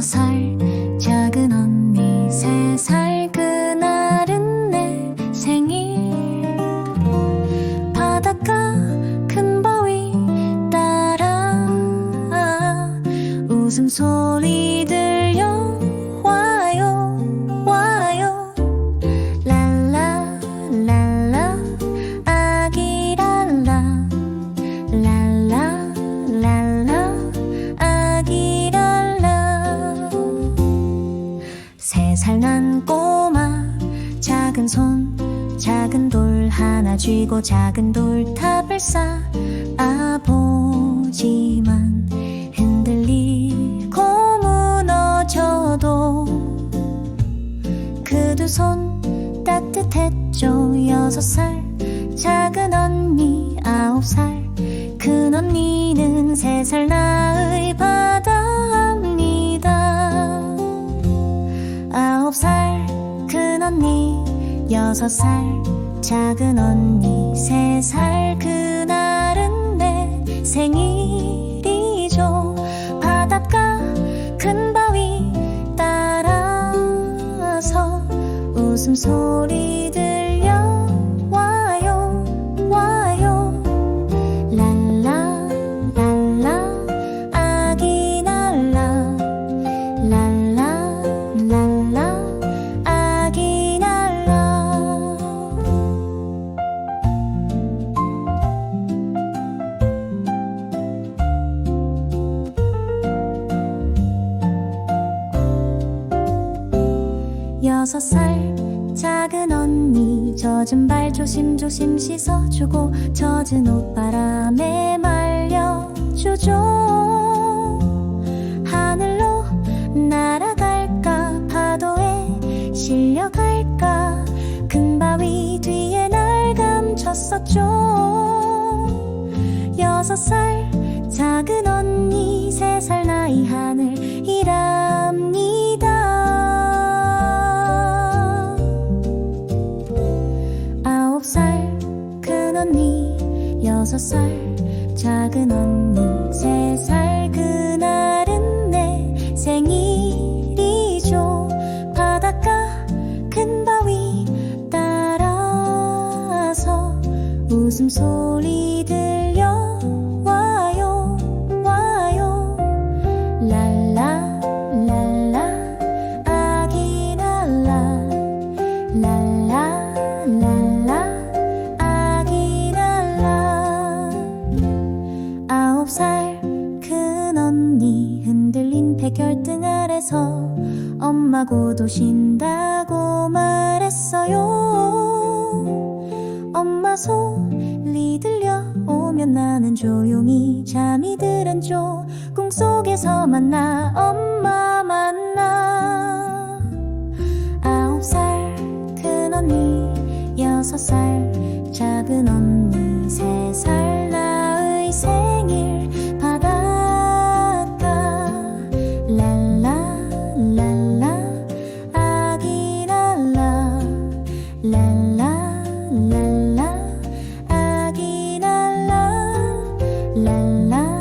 살. 작은 언니 세 살. 그날은 내 생일. 바닷가 큰 바위 따라. 웃음소리 꼬마. 작은 손 작은 돌 하나 쥐고 작은 돌탑을 쌓아보지만 흔들리고 무너져도 그 두 손 따뜻했죠. 여섯 살 작은 언니 아홉 살. 큰 언니는 세 살 나 여섯 살 작은 언니 세 살 그날은 내 생일이죠. 바닷가 큰 바위 따라서 웃음소리 들 여섯 살. 작은 언니 젖은 발 조심조심 씻어주고 젖은 옷 바람에 말려주죠. 하늘로 날아갈까 파도에 실려갈까 큰 바위 뒤에 날 감췄었죠 큰 언니 여섯 살 작은 언니 세 살 그날은 내 생일이죠. 바닷가 큰 바위 따라서 웃음소리 들려 엄마 고도 쉰다고 말했어요. 엄마 소리 들려오면 나는 조용히 잠이 들었죠 꿈속에서 만나 엄마 만나. 아홉 살 큰 언니 여섯 살 啦啦